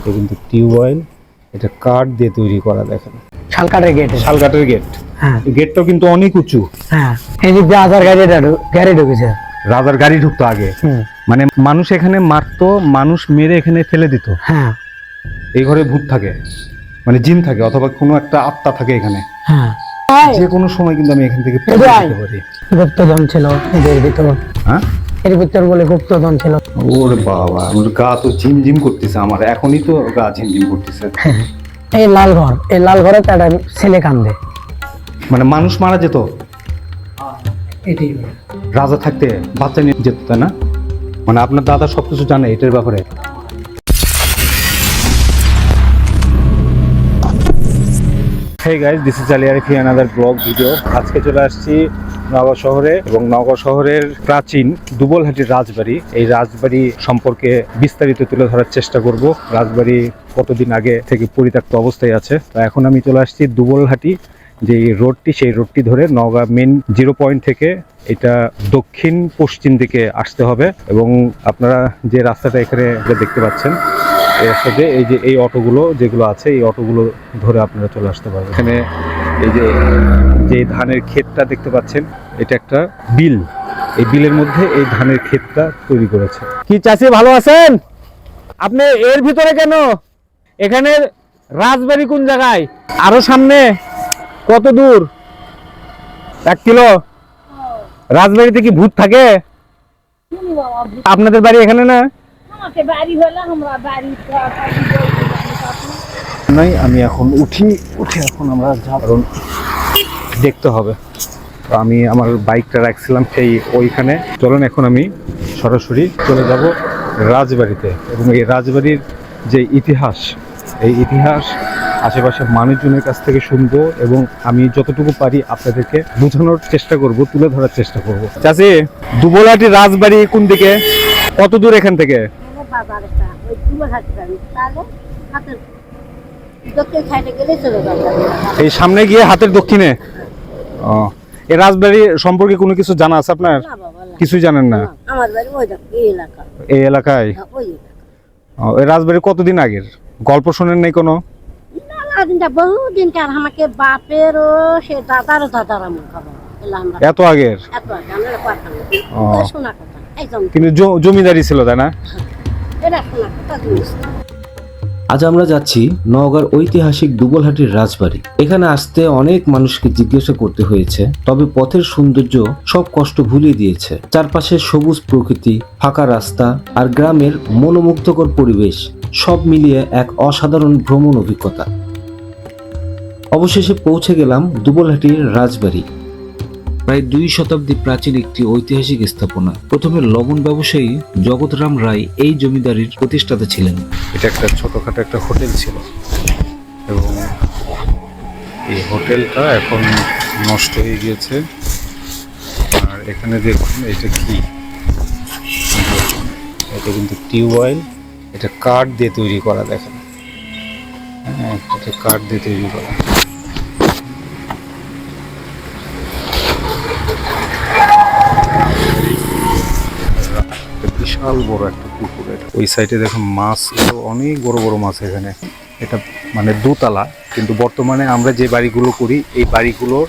এটা কিন্তু টিউবওয়েল এটা কাঠ দিয়ে তৈরি করা দেখেন। শালকাটের গেট শালকাঠের গেট হ্যাঁ। গেটটাও কিন্তু অনেক উঁচু। হ্যাঁ। এই দিক দিয়ে আধার গাড়ি গাড়ি ঢুকেছে। রাজার গাড়ি ঢুকতো আগে। মানে মানুষ এখানে মারতো মানুষ মেরে এখানে ফেলে দিত। হ্যাঁ। এই ঘরে ভূত থাকে মানে জিন থাকে অথবা কোনো একটা আত্মা থাকে এখানে। হ্যাঁ। যে কোনো সময় কিন্তু আমি এখান থেকে এবার। যেতে পারি। গুপ্তধন ছিল এদের ভিতর। হ্যাঁ? এর ভিতর বলে গুপ্তধন ছিল। ওরে বাবা আমার গা তো ঝিমঝিম করতেছে আমার এখনই তো গা ঝিমঝিম করতেছে। এই লাল ঘর এই লাল ঘরে ছেলে কান্দে। মানে মানুষ মারা যেত? এটাই রাজা থাকতে বাচ্চা নিয়ে যেত তাই না? মানে আপনার দাদা সবকিছু জানে এটার ব্যাপারে। Hey guys this is Ali Arifi another blog video আজকে চলে আসছি নগর শহরে এবং নগর শহরের প্রাচীন দুবলহাটির রাজবাড়ি, এই রাজবাড়ি সম্পর্কে বিস্তারিত তুলে ধরার চেষ্টা করব। রাজবাড়ি কতদিন আগে থেকে পরিত্যক্ত অবস্থায় আছে। এখন আমি চলে আসছি দুবলহাটি যে রোডটি, সেই রোডটি ধরে নওগাঁ মেন জিরো পয়েন্ট থেকে এটা দক্ষিণ পশ্চিম দিকে আসতে হবে এবং আপনারা যে রাস্তাটা এখানে দেখতে পাচ্ছেন এই রাস্তাতে এই যে এই অটোগুলো যেগুলো আছে, এই অটোগুলো ধরে আপনারা চলে আসতে পারবেন। এখানে এই যে যে ধানের ক্ষেতটা দেখতে পাচ্ছেন এটা একটা বিল। এই বিলের মধ্যে এই ধানের ক্ষেতটা তৈরি করেছে। কি চাষি ভালো আছেন? আপনি এর ভিতরে কেন? এখানে রাজবাড়ি কোন জায়গায়? আরও সামনে কত দূর? এক কিলো? রাজবাড়িতে কি ভূত থাকে? আপনাদের বাড়ি এখানে না? বাড়ি হলে আমরা বাড়ি নাই আমি এখন উঠি উঠে এখন আমরা কারণ দেখতে হবে। তো আমি আমার বাইকটা রাখছিলাম সেই ওইখানে। চলুন এখন আমি সরাসরি চলে যাব রাজবাড়িতে। এবং এই রাজবাড়ির যে ইতিহাস এই ইতিহাস আশেপাশের মানুষজনের কাছ থেকে শুনব এবং আমি যতটুকু পারি আপনাদেরকে বোঝানোর চেষ্টা করব তুলে ধরার চেষ্টা করব। চাষি দুবলাটি রাজবাড়ি কোন দিকে? কত দূর এখান থেকে বাজারটা ওই তুলো হাঁটতে পারি তাহলে হাতের দক্ষিণ সাইডে গেলে চলে যাবে এই সামনে গিয়ে হাতের দক্ষিণে? ও এই রাজবাড়ি সম্পর্কে কোনো কিছু জানা আছে আপনার। কিছুই জানেন না? আমার বাড়ি ওই এই এলাকা। এই এলাকায়? হ্যাঁ, ও, এই রাজবাড়ি কতদিন আগের? গল্প শোনেন নাই কোনো? না দিনটা বহুদিন কার আমাকে বাপেরও সে দাদারও দাদার আমার খবর। এত আগের? কিন্তু জমিদারি ছিল তাই না? আজ আমরা যাচ্ছি নওগাঁর ঐতিহাসিক দুবলহাটির রাজবাড়ি। এখানে আসতে অনেক মানুষকে জিজ্ঞাসা করতে হয়েছে, তবে পথের সৌন্দর্য সব কষ্ট ভুলিয়ে দিয়েছে। চারপাশে সবুজ প্রকৃতি, ফাঁকা রাস্তা আর গ্রামের মনোমুগ্ধকর পরিবেশ, সব মিলিয়ে এক অসাধারণ ভ্রমণ অভিজ্ঞতা। অবশেষে পৌঁছে গেলাম দুবলহাটির রাজবাড়ি। প্রায় দুই শতাব্দী প্রাচীন একটি ঐতিহাসিক স্থাপনা। প্রথমে লবণ ব্যবসায়ী জগৎরাম রায় এই জমিদারির প্রতিষ্ঠাতা ছিলেন। এটা একটা ছোটখাটো একটা হোটেল ছিল। এবং এই হোটেলটা এখন নষ্ট হয়ে গিয়েছে। আর এখানে দেখুন, এটা কি? এটা কিন্তু টিউবওয়েল এটা কাঠ দিয়ে তৈরি করা, দেখেন। হ্যাঁ এটা কাঠ দিয়ে তৈরি করা। বিশাল বড় একটা পুকুর এটা। ওই সাইডে দেখুন মাছগুলো অনেক বড় বড় মাছ এখানে। এটা মানে দোতলা কিন্তু বর্তমানে আমরা যে বাড়িগুলো করি এই বাড়িগুলোর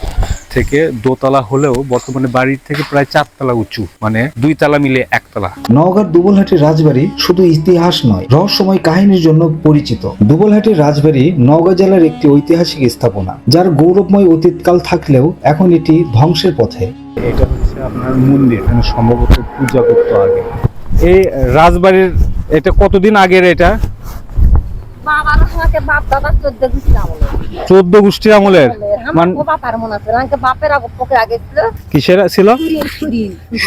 থেকে দোতলা হলেও বর্তমানে বাড়ির থেকে প্রায় চারতলা উঁচু মানে দুই তালা মিলে একতলা। নওগাঁর দুবলহাটির রাজবাড়ি শুধু ইতিহাস নয় রহস্যময় কাহিনীর জন্য পরিচিত। দুবলহাটির রাজবাড়ি নওগাঁ জেলার একটি ঐতিহাসিক স্থাপনা যার গৌরবময় অতীতকাল থাকলেও এখন এটি ধ্বংসের পথে। এটা হচ্ছে আপনার মন্দির এখানে সম্ভবত পূজা করতো আগে। এই রাজবাড়ির এটা কতদিন আগের এটা? চোদ্দ গোষ্ঠীর আমলের? কিসের ছিল?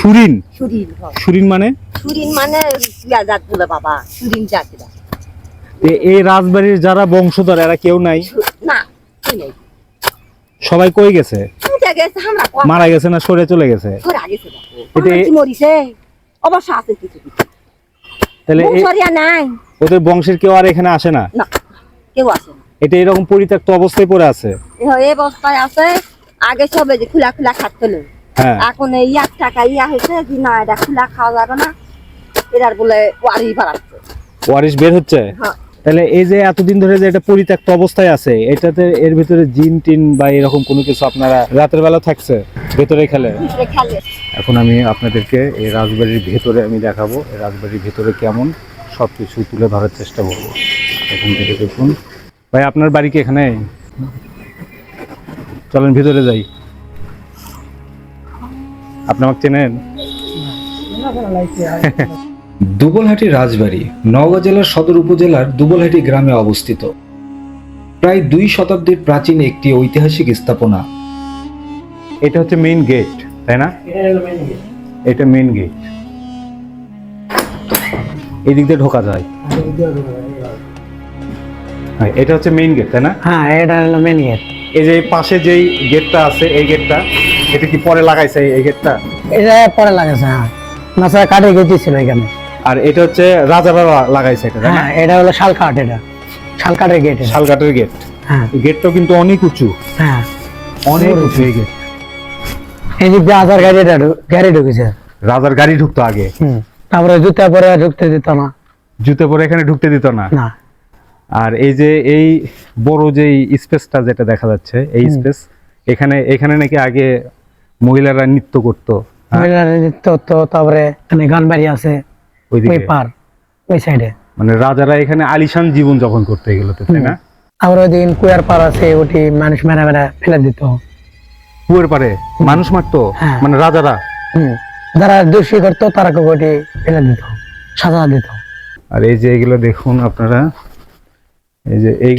সুরিন সুরিন। মানে? সুরিন মানে বাবা সুরিন জাতিরা এই রাজবাড়ির যারা বংশধর এরা কেউ নাই? না সবাই কই গেছে? মারা গেছে না সরে চলে গেছে? অবশ্য আছে কিছু কিছু। তাহলে নাই। ওদের বংশের কেউ আর এখানে আসে না? না কেউ আসে না। এটা এরকম পরিত্যক্ত অবস্থায় পড়ে আছে? এই অবস্থায় আছে আগে সবে যে খোলা খোলা খাচ্ছিল হ্যাঁ। এখন এই এক টাকা ইয়া হয়েছে যে না এটা খোলা খাওয়া যাবে না। এটার বলে ওয়ারি বাড়াচ্ছে। ওয়ারিশ বের হচ্ছে? হ্যাঁ। তাহলে এই যে এতদিন ধরে যে এটা পরিত্যক্ত অবস্থায় আছে এটাতে এর ভিতরে জিন টিন বা এরকম কোনো কিছু আপনারা রাতের বেলা থাকছে ভেতরে খেলে এখন আমি আপনাদেরকে এই রাজবাড়ির ভেতরে আমি দেখাবো এই রাজবাড়ির ভেতরে কেমন সব কিছু তুলে ধরার চেষ্টা করব এখান থেকে দেখুন ভাই আপনার বাড়ি কি এখানে চলেন ভিতরে যাই আপনি আমাকে চেনেন দুবলহাটি রাজবাড়ি নওগাঁ জেলার সদর উপজেলার দুবলহাটি গ্রামে অবস্থিত। প্রায় দুই শতাব্দীর প্রাচীন একটি ঐতিহাসিক স্থাপনা। এটা হচ্ছে মেইন গেট তাই না? এটা মেইন গেট এদিক দিয়ে ঢোকা যায়। হ্যাঁ, এটা হচ্ছে মেইন গেট তাই না? হ্যাঁ এটা হলো মেন গেট এই যে পাশে যেই গেটটা আছে এই গেটটা এটা কি পরে লাগাইছে এই- এই গেটটা এটা পরে লাগাছে হ্যাঁ। নাছাড়া কাঠে গেছি ছিল এখানে। আর এটা হচ্ছে রাজারা লাগাইছে এটা হ্যাঁ এটা হলো শাল কাঠ এটা। শাল কাঠের গেট এটা। শালকাটের গেট হ্যাঁ। গেটটাও কিন্তু অনেক উঁচু। হ্যাঁ। অনেক উঁচু এই গেট এই দিয়ে আধার গাড়ি গাড়ি ঢুকেছে। রাজার গাড়ি ঢুকতো আগে। তারপরে জুতা পরে ঢুকতে দিত না। জুতো পরে এখানে ঢুকতে দিত না। না। আর এই যে এই বড় যে স্পেসটা যেটা দেখা যাচ্ছে এই স্পেস এখানে এখানে নাকি আগে মহিলারা নৃত্য করতো। হ্যাঁ, মহিলার নৃত্য করতো তারপরে এখানে গান বাড়ি আছে। ওই পার ওই সাইডে মানে রাজারা এখানে আলিশান জীবন যাপন করতে তাই না? তারপরে ওইদিন কুয়ার পার আছে ওটি মানুষ মেরা মেরা ফেলে দিত। কুয়ের পারে? মানুষ মারতো? হ্যাঁ। মানে রাজারা? যারা দোষী করতো তারা ওটি ফেলে দিত সাজা দিত। আর এই যে এগুলো দেখুন আপনারা এই যে এই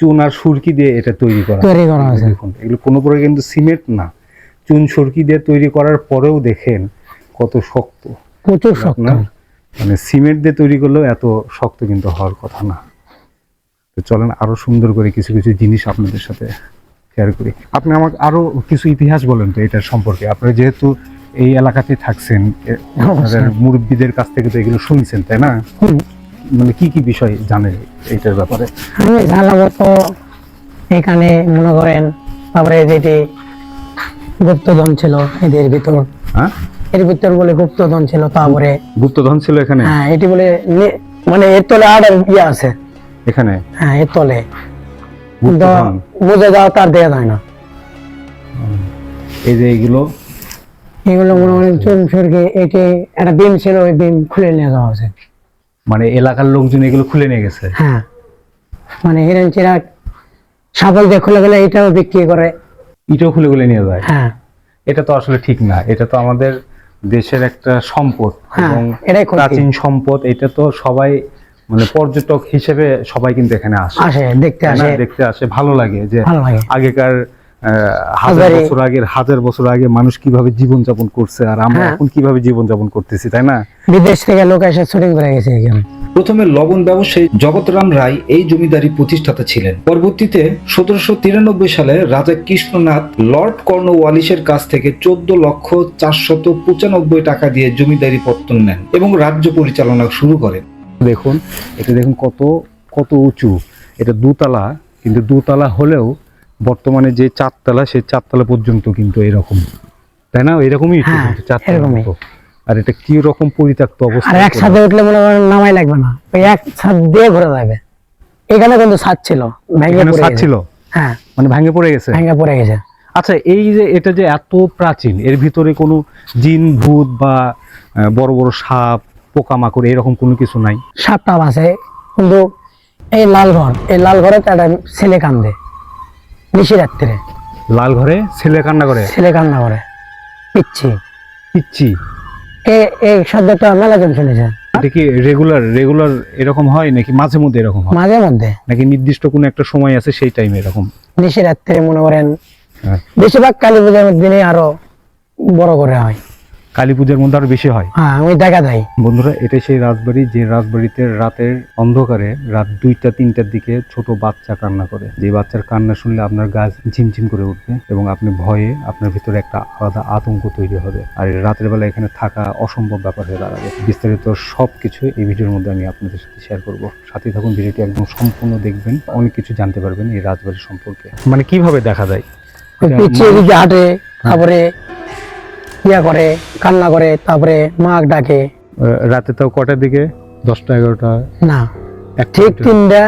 চুন আর সুরকি দিয়ে এটা তৈরি করা তৈরি করা হয়েছে। দেখুন এগুলো কোনো প্রকার কিন্তু সিমেন্ট না। চুন সুরকি দিয়ে তৈরি করার পরেও দেখেন কত শক্ত। প্রচুর শক্ত। মানে সিমেন্ট দিয়ে তৈরি করলেও এত শক্ত কিন্তু হওয়ার কথা না। তো চলেন আরও সুন্দর করে কিছু কিছু জিনিস আপনাদের সাথে শেয়ার করি। আপনি আমাকে আরও কিছু ইতিহাস বলেন তো এটার সম্পর্কে। আপনারা যেহেতু এই এলাকাতে থাকছেন আপনাদের মুরব্বীদের কাছ থেকে তো এগুলো শুনছেন তাই না। মানে কি কি বিষয় জানেন এটার ব্যাপারে? আমি তো এখানে মনে করেন তারপরে যেটি গুপ্তধন ছিল এদের ভিতর। হ্যাঁ? এর ভিতর বলে গুপ্তধন ছিল তারপরে গুপ্তধন ছিল এখানে? হ্যাঁ এটি বলে মানে এর তলে আর ইয়ে আছে। এখানে? হ্যাঁ এর তলে। বুঝে যাওয়া তার দেওয়া যায় না। এই যে এইগুলো এগুলো মনে করেন চুন সরকে এটি একটা বিম ছিল ওই বিম খুলে নিয়ে যাওয়া হয়েছে। মানে এলাকার লোকজন এগুলো খুলে নিয়ে গেছে? হ্যাঁ। মানে হিরেন চিরা সাবল দিয়ে খুলে গেলে এটাও বিক্রি করে। ইটও খুলে খুলে নিয়ে যায়? হ্যাঁ। এটা তো আসলে ঠিক না। এটা তো আমাদের দেশের একটা সম্পদ হ্যাঁ, এবং প্রাচীন সম্পদ এটা তো সবাই মানে পর্যটক হিসেবে সবাই কিন্তু এখানে আসে। আসে দেখতে আসে। দেখতে আসে ভালো লাগে যে আগেকার হাজার বছর আগের হাজার বছর আগে মানুষ কীভাবে জীবন যাপন করছে আর আমরা হ্যাঁ। এখন কীভাবে জীবন যাপন করতেছি তাই না? বিদেশ থেকে লোক এসে শুটিং করে গেছে এখানে। প্রথমে লবণ ব্যবসায়ী জগৎরাম রায় এই জমিদারি প্রতিষ্ঠাতা ছিলেন। পরবর্তীতে সতেরোশো তিরানব্বই সালে রাজা কৃষ্ণনাথ লর্ড কর্নওয়ালিসের কাছ থেকে চোদ্দ লক্ষ চারশত পঁচানব্বই টাকা দিয়ে জমিদারি পত্তন নেন এবং রাজ্য পরিচালনা শুরু করেন। দেখুন এটা দেখুন কত কত উঁচু। এটা দুতলা কিন্তু দুতলা হলেও বর্তমানে যে চারতলা সেই চারতলা পর্যন্ত কিন্তু এরকম। তাই না? এরকমই হ্যাঁ, চারতলা। আর এটা কি রকম পরিত্যক্ত অবস্থা? আর একসাথে উঠলে মনে করেন নামাই লাগবে না। ওই এক ছাদ দিয়ে ঘুরে যাবে। এখানে কিন্তু ছাদ ছিল ভেঙে পড়ে ছাদ ছিল? হ্যাঁ। মানে ভাঙে পড়ে গেছে? ভেঙে পড়ে গেছে। আচ্ছা এই যে এটা যে এত প্রাচীন এর ভিতরে কোনো জিন ভূত বা বড় বড় সাপ পোকামাকড় এরকম কোনো কিছু নাই? সাতটা আছে কিন্তু এই লাল ঘর এই লাল ঘরে তো একটা ছেলে কান্দে নিশি রাত্রে। লাল ঘরে ছেলে কান্না করে? ছেলে কান্না করে। পিচ্ছি। পিচ্ছি। এই শব্দটা মেলাজন শুনেছে। এটা কি রেগুলার রেগুলার এরকম হয় নাকি মাঝে মধ্যে এরকম হয়? মাঝে মধ্যে। নাকি নির্দিষ্ট কোনো একটা সময় আছে সেই টাইমে এরকম? নিশে রাত্রে মনে করেন হ্যাঁ। বেশিরভাগ কালী পূজার দিনে আরও বড় করে হয়। কালী পূজার মধ্যে আরও বেশি হয়। হ্যাঁ ওই দেখা যায় বন্ধুরা এটাই সেই রাজবাড়ি যে রাজবাড়িতে রাতের অন্ধকারে রাত দুইটা তিনটার দিকে ছোট বাচ্চা কান্না করে। যে বাচ্চার কান্না শুনলে আপনার গাছ ঝিমঝিম করে উঠবে এবং আপনি ভয়ে আপনার ভিতরে একটা আলাদা আতঙ্ক তৈরি হবে। আর রাতের বেলা এখানে থাকা অসম্ভব ব্যাপার হয়ে দাঁড়াবে। বিস্তারিত সব কিছু এই ভিডিওর মধ্যে আমি আপনাদের সাথে শেয়ার করব। সাথে থাকুন ভিডিওটি একদম সম্পূর্ণ দেখবেন। অনেক কিছু জানতে পারবেন এই রাজবাড়ি সম্পর্কে। মানে কীভাবে দেখা যায় পিছিয়ে দিকে হাঁটে তারপরে ইয়া করে কান্না করে তারপরে মাগ ডাকে। রাতে তাও কটার দিকে? দশটা এগারোটা? না। ঠিক তিনটা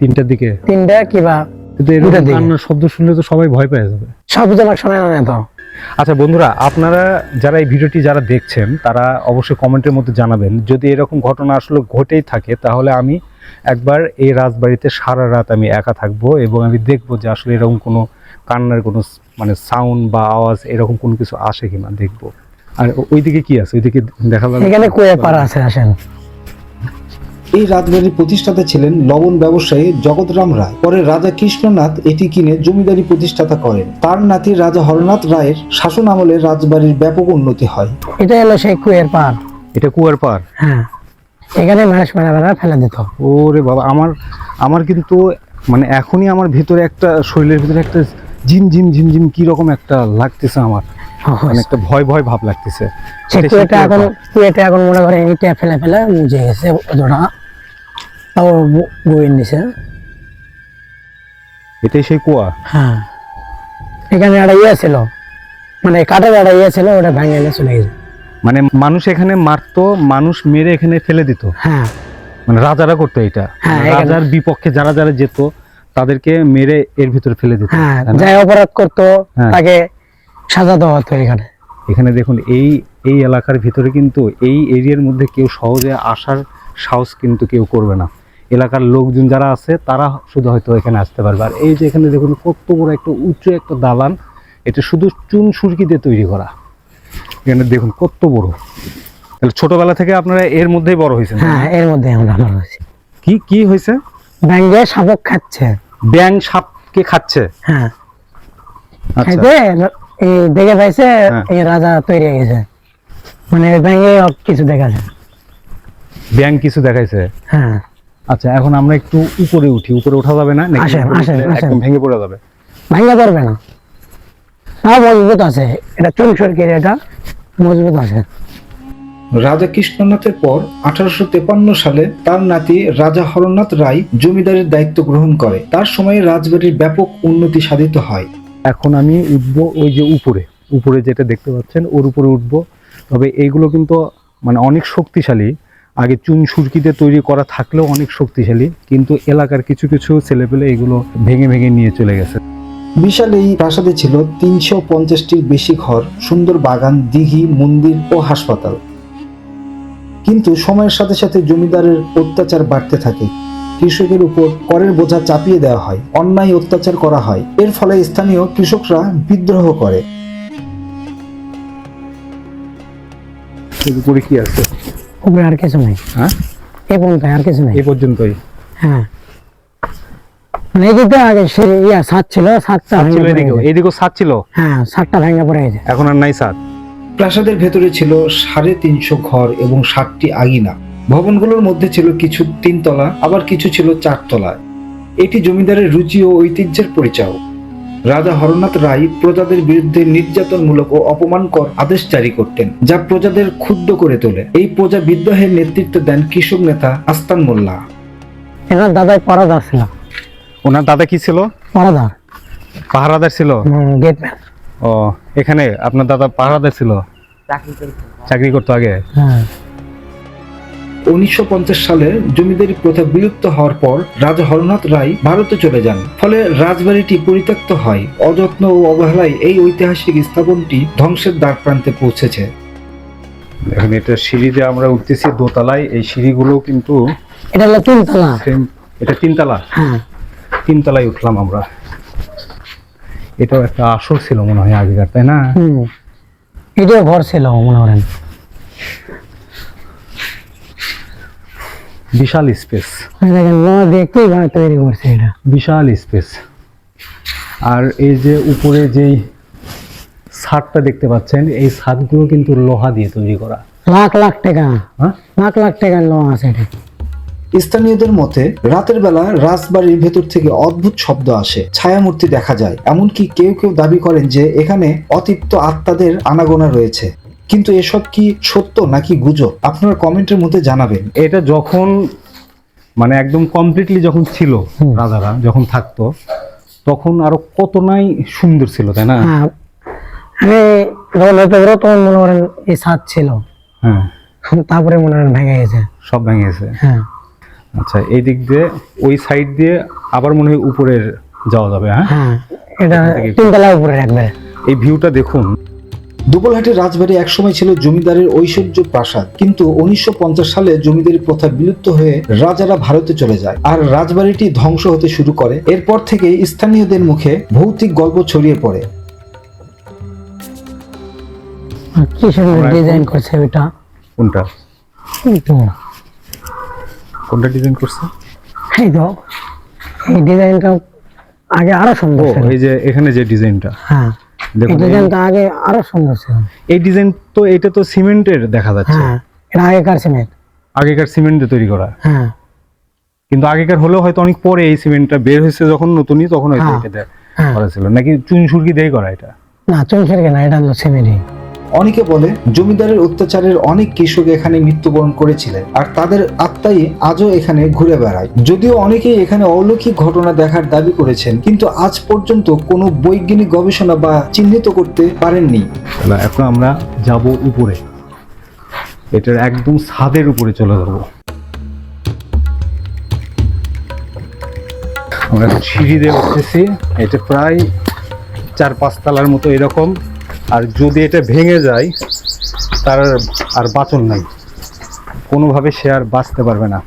তিনটার দিকে? তিনটা কিবা। কান্নার শব্দ শুনলে তো সবাই ভয় পেয়ে যাবে। শোনে না তো। আচ্ছা বন্ধুরা আপনারা যারা এই ভিডিওটি যারা দেখছেন তারা অবশ্যই কমেন্টের মধ্যে জানাবেন। যদি এরকম ঘটনা আসলে ঘটেই থাকে তাহলে আমি একবার এই রাজবাড়িতে সারা রাত আমি একা থাকব এবং আমি দেখব যে আসলে এরকম কোনো কান্নার কোনো মানে সাউন্ড বা আওয়াজ এরকম কোনো কিছু আসে কিনা দেখব। আর ওইদিকে কি আছে? ওইদিকে দেখা যাবে। এখানে কুয়ে পাড়া আছে আসেন। এই রাজবাড়ির প্রতিষ্ঠাতা ছিলেন লবণ ব্যবসায়ী জগৎরাম রায়। পরে রাজা কৃষ্ণনাথ এটি কিনে জমিদারি প্রতিষ্ঠাতা করেন। তার নাতি রাজা হরনাথ রায়ের শাসন আমলে রাজবাড়ির ব্যাপক উন্নতি হয়। এটা হলো সেই কুয়ের পাড়। এটা কুয়ার পার হ্যাঁ। এখানে মানুষ মেলা ফেলে দিত। ওরে বাবা আমার আমার কিন্তু মানে এখনই আমার ভিতরে একটা শরীরের ভিতরে একটা জিম জিম ঝিম ঝিম কি রকম একটা লাগতেছে আমার। মানে একটা ভয় ভয় ভাব লাগতেছে। এটা কুয়েটা এখন। কুয়েটা এখন মনে করেন ইটা ফেলে ফেলে মুজে গেছে ওটা তাও বইয়ের নিচে এটাই সেই কুয়া? হ্যাঁ। এখানে একটা ইয়ে ছিল। মানে কাঠের একটা ইয়ে ছিল ওটা ভেঙে চলে গেছে। মানে মানুষ এখানে মারতো মানুষ মেরে এখানে ফেলে দিত। হ্যাঁ। মানে রাজারা করতো এটা। হ্যাঁ, রাজার বিপক্ষে যারা যারা যেত তাদেরকে মেরে এর ভিতরে ফেলে দিত হ্যাঁ যাই অপরাধ করতো হ্যাঁ। তাকে সাজা দেওয়া হতো এখানে। এখানে দেখুন এই এই এলাকার ভিতরে কিন্তু এই এরিয়ার মধ্যে কেউ সহজে আসার সাহস কিন্তু কেউ করবে না। এলাকার লোকজন যারা আছে তারা শুধু হয়তো এখানে আসতে পারবে। আর এই যে এখানে দেখুন কত বড় একটা উঁচু একটা দালান এটা শুধু চুন সুরকি দিয়ে তৈরি করা। এখানে দেখুন কত বড়। তাহলে ছোটবেলা থেকে আপনারা এর মধ্যেই বড় হয়েছেন হ্যাঁ এর মধ্যে আমরা ভালো আছি কি কি হয়েছে? ব্যাঙ্গে শাবক খাচ্ছে। ব্যাং সাপকে খাচ্ছে। হ্যাঁ। আচ্ছা। খাইতে দেখে পাইছে হ্যাঁ। এই রাজা তৈরি হয়ে গেছে। মানে ব্যাঙ্গে কিছু দেখা যায় ব্যাং কিছু দেখাইছে? হ্যাঁ। আচ্ছা এখন আমরা একটু উপরে উঠি। উপরে ওঠা যাবে না? আসেন, আসেন, একদম ভেঙে পড়ে যাবে? ভাঙ্গা পারবে না। হ্যাঁ মজবুত আছে। এটা চুন সরকারি এটা মজবুত আছে। রাজা কৃষ্ণনাথের পর আঠারোশো তেপান্ন সালে তার নাতি রাজা হরনাথ রায় জমিদারের দায়িত্ব গ্রহণ করে। তার সময়ে রাজবাড়ির ব্যাপক উন্নতি সাধিত হয়। এখন আমি উঠবো ওই যে উপরে। উপরে যেটা দেখতে পাচ্ছেন ওর উপরে উঠবো। তবে এইগুলো কিন্তু মানে অনেক শক্তিশালী। আগে চুন সুরকিতে তৈরি করা থাকলেও অনেক শক্তিশালী। কিন্তু এলাকার কিছু কিছু ছেলেপেলে এগুলো ভেঙে ভেঙে নিয়ে চলে গেছে। বিশাল এই প্রাসাদে ছিল তিনশো পঞ্চাশটির বেশি ঘর সুন্দর বাগান দিঘি মন্দির ও হাসপাতাল। কিন্তু সময়ের সাথে সাথে জমিদারের অত্যাচার বাড়তে থাকে। কৃষকের উপর করের বোঝা চাপিয়ে দেওয়া হয় অন্যায় অত্যাচার করা হয়। এর ফলে স্থানীয় কৃষকরা বিদ্রোহ করে। উপরে কি আছে? উপরে আর কিছু নেই। হ্যাঁ? এ পর্যন্ত আর কিছু নেই। এই পর্যন্তই? হ্যাঁ। মানে এদিকে আগে সে ইয়া ছাদ ছিল ছাদটা ছাদ ছিল ছাদ হ্যাঁ ছাদটা ভেঙে পড়ে গেছে। এখন আর নাই ছাদ প্রাসাদের ভেতরে ছিল সাড়ে তিনশো ঘর এবং ষাটটি আগিনা। ভবনগুলোর মধ্যে ছিল কিছু তিনতলা আবার কিছু ছিল চারতলা। এটি জমিদারের রুচি ও ঐতিহ্যের পরিচয় রাজা হরনাথ রায় প্রজাদের বিরুদ্ধে নির্যাতনমূলক ও অপমানকর আদেশ জারি করতেন যা প্রজাদের ক্ষুব্ধ করে তোলে। এই প্রজা বিদ্রোহের নেতৃত্ব দেন কৃষক নেতা আস্তান মোল্লা। এনার দাদাই পরাদার ছিল। ওনার দাদা কি ছিল? পরাদার। পাহারাদার ছিল? গেটম্যান। ও এখানে আপনার দাদা পাহারাদার ছিল? চাকরি করতো আগে? হ্যাঁ। উনিশশো সালে জমিদারি প্রথা বিলুপ্ত হওয়ার পর রাজা হরনাথ রায় ভারতে চলে যান। ফলে রাজবাড়িটি পরিত্যক্ত হয়। অযত্ন ও অবহেলায় এই ঐতিহাসিক স্থাপনটি ধ্বংসের দ্বার প্রান্তে পৌঁছেছে। এখন এটা সিঁড়িতে আমরা উঠতেছি দোতলায়। এই সিঁড়িগুলো কিন্তু এটা হলো তিনতলা। এটা তিনতলা? হ্যাঁ। তিনতলায় উঠলাম আমরা। এটাও একটা আসর ছিল মনে হয় আগেকার তাই না? এটাও ঘর ছিল মনে করেন। বিশাল স্পেস। লোহা দেখতেই তৈরি করছে এটা। বিশাল স্পেস। আর এই যে উপরে যেই ছাদটা দেখতে পাচ্ছেন এই ছাদগুলো কিন্তু লোহা দিয়ে তৈরি করা। লাখ লাখ টাকা। হ্যাঁ? লাখ লাখ টাকার লোহা আছে এটা। স্থানীয়দের মতে রাতের বেলা রাজবাড়ির ভেতর থেকে অদ্ভুত শব্দ আসে ছায়ামূর্তি দেখা যায়। এমনকি কেউ কেউ দাবি করেন যে এখানে অতিপ্ত আত্মাদের আনাগোনা রয়েছে। কিন্তু এসব কি সত্য নাকি গুজব? আপনারা কমেন্টের মধ্যে জানাবেন। এটা যখন মানে একদম কমপ্লিটলি যখন ছিল রাজারা যখন থাকতো তখন আরও কত নাই সুন্দর ছিল তাই না? হ্যাঁ। তখন মনে করেন এই ছাদ ছিল। হ্যাঁ। তারপরে মনে করেন ভেঙে গেছে। সব ভেঙে গেছে। হ্যাঁ। আচ্ছা এই দিক দিয়ে ওই সাইড দিয়ে আবার মনে হয় উপরের যাওয়া যাবে হ্যাঁ? হ্যাঁ এটা তিনতলা উপরে রাখবে। এই ভিউটা দেখুন। দুবলহাটের রাজবাড়ি একসময় ছিল জমিদারের ঐশ্বর্য প্রাসাদ কিন্তু উনিশশো সালে জমিদারি প্রথা বিলুপ্ত হয়ে রাজারা ভারতে চলে যায় আর রাজবাড়িটি ধ্বংস হতে শুরু করে। এরপর থেকে স্থানীয়দের মুখে ভৌতিক গল্প ছড়িয়ে পড়ে। কি সুন্দর ডিজাইন করছে ওইটা কোনটা? কোনটা ডিজাইন করছে? এই তো এই ডিজাইনটা আগে আরও সুন্দর ছিল। এই যে এখানে যে ডিজাইনটা। হ্যাঁ দেখুন ডিজাইনটা আগে আরও সুন্দর ছিল। এই ডিজাইন তো এটা তো সিমেন্টের দেখা যাচ্ছে। হ্যাঁ এটা আগেকার সিমেন্ট। আগেকার সিমেন্ট দিয়ে তৈরি করা। হ্যাঁ। কিন্তু আগেকার হলেও হয়তো অনেক পরে এই সিমেন্টটা বের হয়েছে যখন নতুনই তখন হয়তো হ্যাঁ। এটা হ্যাঁ। করা ছিল। নাকি চুন সুরকি দিয়ে করা এটা? না চলছে না এটা হলো সিমেন্টই। অনেকে বলে জমিদারের অত্যাচারের অনেক কৃষক এখানে মৃত্যুবরণ করেছিলেন, আর তাদের আত্মাই আজও এখানে ঘুরে বেড়ায়। যদিও অনেকেই এখানে অলৌকিক ঘটনা দেখার দাবি করেছেন, কিন্তু আজ পর্যন্ত কোনো বৈজ্ঞানিক গবেষণা বা চিহ্নিত করতে পারেননি। এখন আমরা যাব উপরে। এটার একদম ছাদের উপরে চলে যাব। আমরা সিঁড়ি দিয়ে উঠতেছি, এটা প্রায় চার পাঁচ তালার মতো এরকম। আর যদি এটা ভেঙে যায় তার আর বাঁচন নাই। কোনোভাবে সে আর বাঁচতে পারবে না।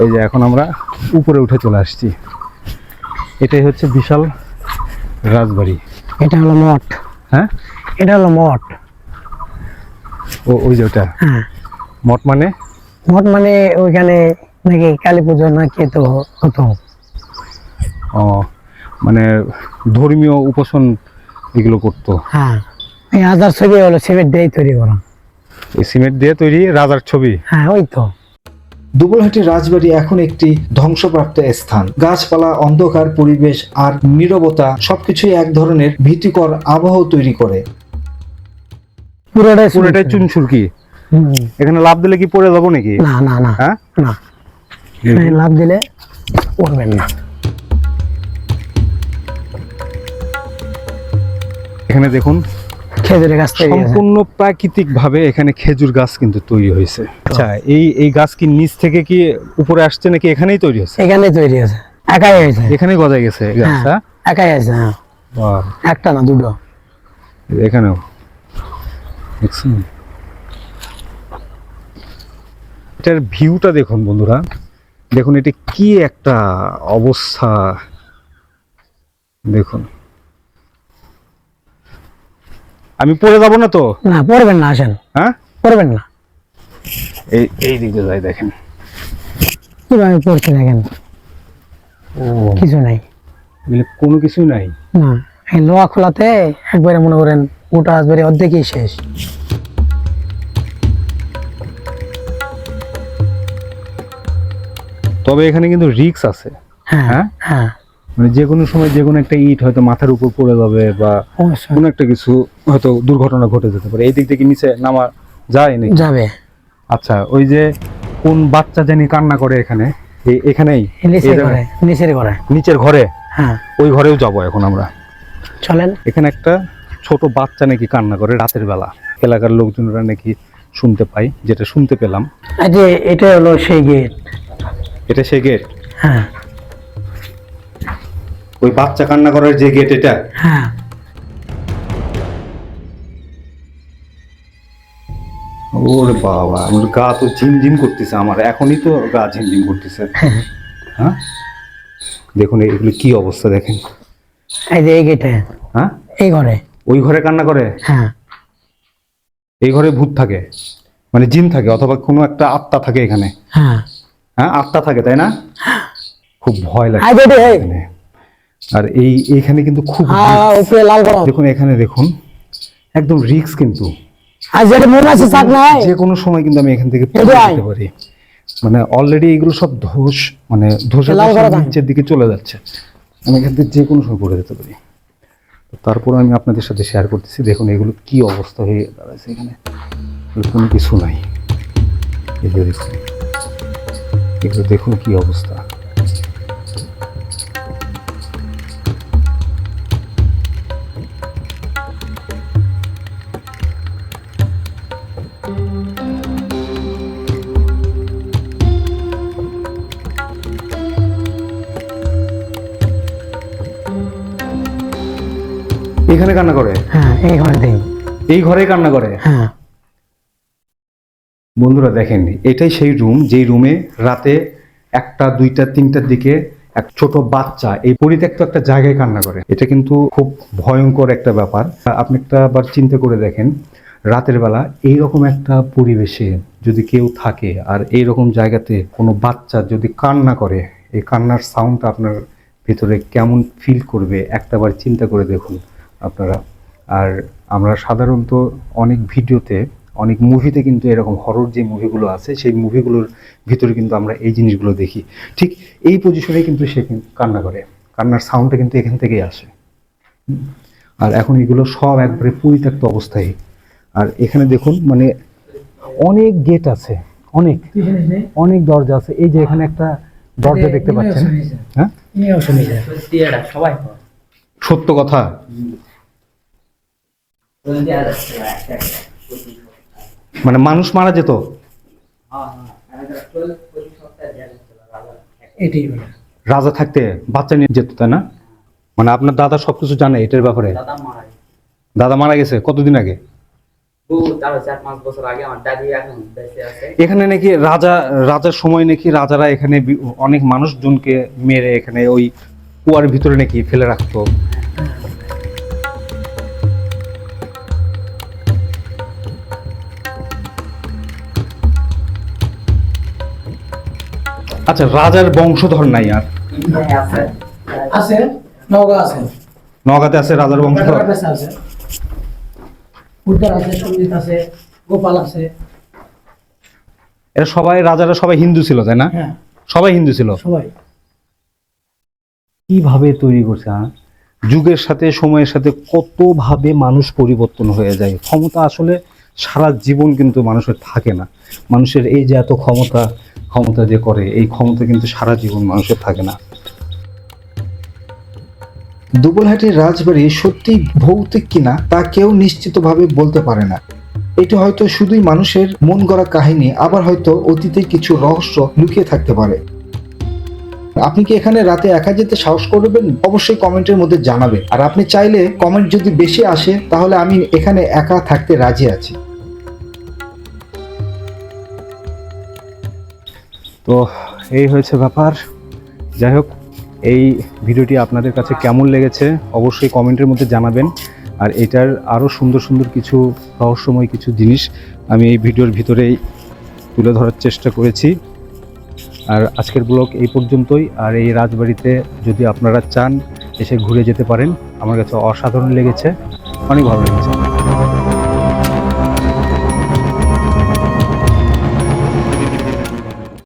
এই যে এখন আমরা উপরে উঠে চলে আসছি। এটাই হচ্ছে বিশাল রাজবাড়ি। এটা হলো মঠ। হ্যাঁ? এটা হলো মঠ। ও ওই যে ওটা। হ্যাঁ। মঠ মানে? মঠ মানে ওইখানে নাকি কালী পুজো নাকি তো হতো। ও মানে ধর্মীয় উপাসন এগুলো করতো। হ্যাঁ। এই হাজার ছবি হলো সিমেন্ট দিয়েই তৈরি করা। এই সিমেন্ট দিয়ে তৈরি রাজার ছবি। হ্যাঁ ওই তো। দুবলহাটের রাজবাড়ি এখন একটি ধ্বংসপ্রাপ্ত স্থান। গাছপালা অন্ধকার পরিবেশ আর নীরবতা সবকিছুই এক ধরনের ভীতিকর আবহ তৈরি করে। পুরোটাই পুরোটাই চুন। সুরকি এখানে লাভ দিলে কি পড়ে যাব নাকি? না না না। হ্যাঁ? না। লাভ দিলে পড়বেন না। এখানে দেখুন খেজুরের গাছ সম্পূর্ণ প্রাকৃতিক ভাবে এখানে খেজুর গাছ কিন্তু তৈরি হয়েছে। আচ্ছা এই এই গাছ কি নিচ থেকে কি উপরে আসছে নাকি এখানেই তৈরি হয়েছে? এখানে তৈরি আছে একাই হয়েছে। এখানেই গজায় গেছে হ্যাঁ হ্যাঁ একাই আছে হ্যাঁ। একটা না দুটো। এখানেও। দেখছেন? এটার ভিউটা দেখুন বন্ধুরা। দেখুন এটা কি একটা অবস্থা। দেখুন। আমি পড়ে যাব না তো? না পড়বেন না আসেন। হ্যাঁ? পড়বেন না। এই এই দিকে যাই দেখেন। কীভাবে পড়ছে দেখেন ও। কিছু নাই। এগুলো কোনো কিছুই নাই? না এই লোহা খোলাতে একবারে মনে করেন ওটা আসবারে অর্ধেকই শেষ। তবে এখানে কিন্তু রিক্স আছে। হ্যাঁ? হ্যাঁ? মানে যে কোনো সময় যে কোনো একটা ইট হয়তো মাথার উপর পড়ে যাবে বা কোনো একটা কিছু হয়তো দুর্ঘটনা ঘটে যেতে পারে। এই দিক থেকে নিচে নামা যায় নাকি? যাবে। আচ্ছা ওই যে কোন বাচ্চা জানি কান্না করে এখানে? এখানেই? নিচের করে নিচের ঘরে। হ্যাঁ। ওই ঘরেও যাব এখন আমরা। চলেন। এখানে একটা ছোট বাচ্চা নাকি কান্না করে রাতের বেলা। এলাকার লোকজনরা নাকি শুনতে পাই যেটা শুনতে পেলাম। এটা হলো সেই গেট। এটা সে গেট? হ্যাঁ। ওই বাচ্চা কান্না করার যে গেট এটা? হ্যাঁ। ওরে বাবা আমার গা তো ঝিমঝিম করতেছে আমার এখনই তো গা ঝিমঝিম করতেছে। হ্যাঁ? দেখুন এগুলো কি অবস্থা দেখেন। এই যে এই গেটে হ্যাঁ? এই ঘরে। ওই ঘরে কান্না করে? হ্যাঁ। এই ঘরে ভূত থাকে? মানে জিন থাকে অথবা কোনো একটা আত্মা থাকে এখানে। হ্যাঁ। হ্যাঁ আত্মা থাকে তাই না? খুব ভয় লাগে এই এখানে। আর এই এইখানে কিন্তু খুব হ্যাঁ লাল দেখুন এখানে দেখুন একদম রিক্স কিন্তু। যে কোনো সময় কিন্তু আমি এখান থেকে পারি। মানে অলরেডি এগুলো সব ধস মানে ধসে লাল ধসে করা দাও। নিচের দিকে চলে যাচ্ছে। আমি এখান থেকে যে কোনো সময় পড়ে যেতে পারি। তারপর আমি আপনাদের সাথে শেয়ার করতেছি। দেখুন এগুলো কি অবস্থা হয়ে দাঁড়াচ্ছে এখানে। কোনো কিছু নাই। এগুলো দেখুন এগুলো দেখুন কি অবস্থা। এখানে কান্না করে? হ্যাঁ এই ঘরেতেই এই ঘরেই কান্না করে? হ্যাঁ। বন্ধুরা দেখেন এটাই সেই রুম যেই রুমে রাতে একটা দুইটা তিনটার দিকে এক ছোট বাচ্চা এই পরিত্যক্ত একটা জায়গায় কান্না করে। এটা কিন্তু খুব ভয়ঙ্কর একটা ব্যাপার। আপনি একটা আবার চিন্তা করে দেখেন রাতের বেলা এইরকম একটা পরিবেশে যদি কেউ থাকে আর এইরকম জায়গাতে কোনো বাচ্চা যদি কান্না করে এই কান্নার সাউন্ডটা আপনার ভিতরে কেমন ফিল করবে একটাবার চিন্তা করে দেখুন। আপনারা। আর আমরা সাধারণত অনেক ভিডিওতে অনেক মুভিতে কিন্তু এরকম হরর যে মুভিগুলো আছে সেই মুভিগুলোর ভিতরে কিন্তু আমরা এই জিনিসগুলো দেখি। ঠিক এই পজিশনে কিন্তু সে কিন্তু কান্না করে। কান্নার সাউন্ডটা কিন্তু এখান থেকেই আসে। আর এখন এগুলো সব একবারে পরিত্যক্ত অবস্থায়। আর এখানে দেখুন মানে অনেক গেট আছে অনেক অনেক দরজা আছে। এই যে এখানে একটা দরজা দেখতে পাচ্ছেন। হ্যাঁ? সবাই সত্য কথা বলে দেয়া যাচ্ছে না, একটা একটা। মানে মানুষ মারা যেত? রাজা। থাকতে বাচ্চা নিয়ে যেত তাই না? মানে আপনার দাদা সবকিছু জানে এটার ব্যাপারে। দাদা মারা গেছে। দাদা মারা গেছে? কতদিন আগে? এখন বেঁচে আছে। এখানে নাকি রাজা রাজার সময় নাকি রাজারা এখানে অনেক মানুষজনকে মেরে এখানে ওই কুয়ার ভিতরে নাকি ফেলে রাখতো? আচ্ছা রাজার বংশধর নাই আর? আছে আছে নওগাঁ আছে। নগাতে আছে রাজার বংশধর? আছে আছে। সংগীত আছে গোপাল আছে। এরা সবাই রাজারা সবাই হিন্দু ছিল তাই না? হ্যাঁ। সবাই হিন্দু ছিল? সবাই। কীভাবে তৈরি করছে হ্যাঁ? যুগের সাথে সময়ের সাথে কতভাবে মানুষ পরিবর্তন হয়ে যায়? ক্ষমতা আসলে সারা জীবন কিন্তু মানুষের থাকে না। মানুষের এই যে এত ক্ষমতা ক্ষমতা যে করে, এই ক্ষমতা কিন্তু সারা জীবন মানুষের থাকে না। দুবলহাটির রাজবাড়ি সত্যি ভৌতিক কিনা, তা কেউ নিশ্চিতভাবে বলতে পারে না। এটি হয়তো শুধুই মানুষের মন গড়া কাহিনী, আবার হয়তো অতীতে কিছু রহস্য লুকিয়ে থাকতে পারে। আপনি কি এখানে রাতে একা যেতে সাহস করবেন? অবশ্যই কমেন্টের মধ্যে জানাবেন। আর আপনি চাইলে কমেন্ট যদি বেশি আসে, তাহলে আমি এখানে একা থাকতে রাজি আছি। তো এই হয়েছে ব্যাপার। যাই হোক, এই ভিডিওটি আপনাদের কাছে কেমন লেগেছে অবশ্যই কমেন্টের মধ্যে জানাবেন। আর এটার আরও সুন্দর সুন্দর কিছু রহস্যময় কিছু জিনিস আমি এই ভিডিওর ভিতরেই তুলে ধরার চেষ্টা করেছি। আর আজকের ব্লগ এই পর্যন্তই। আর এই রাজবাড়িতে যদি আপনারা চান এসে ঘুরে যেতে পারেন, আমার কাছে অসাধারণ লেগেছে। অনেক ভালো লেগেছে।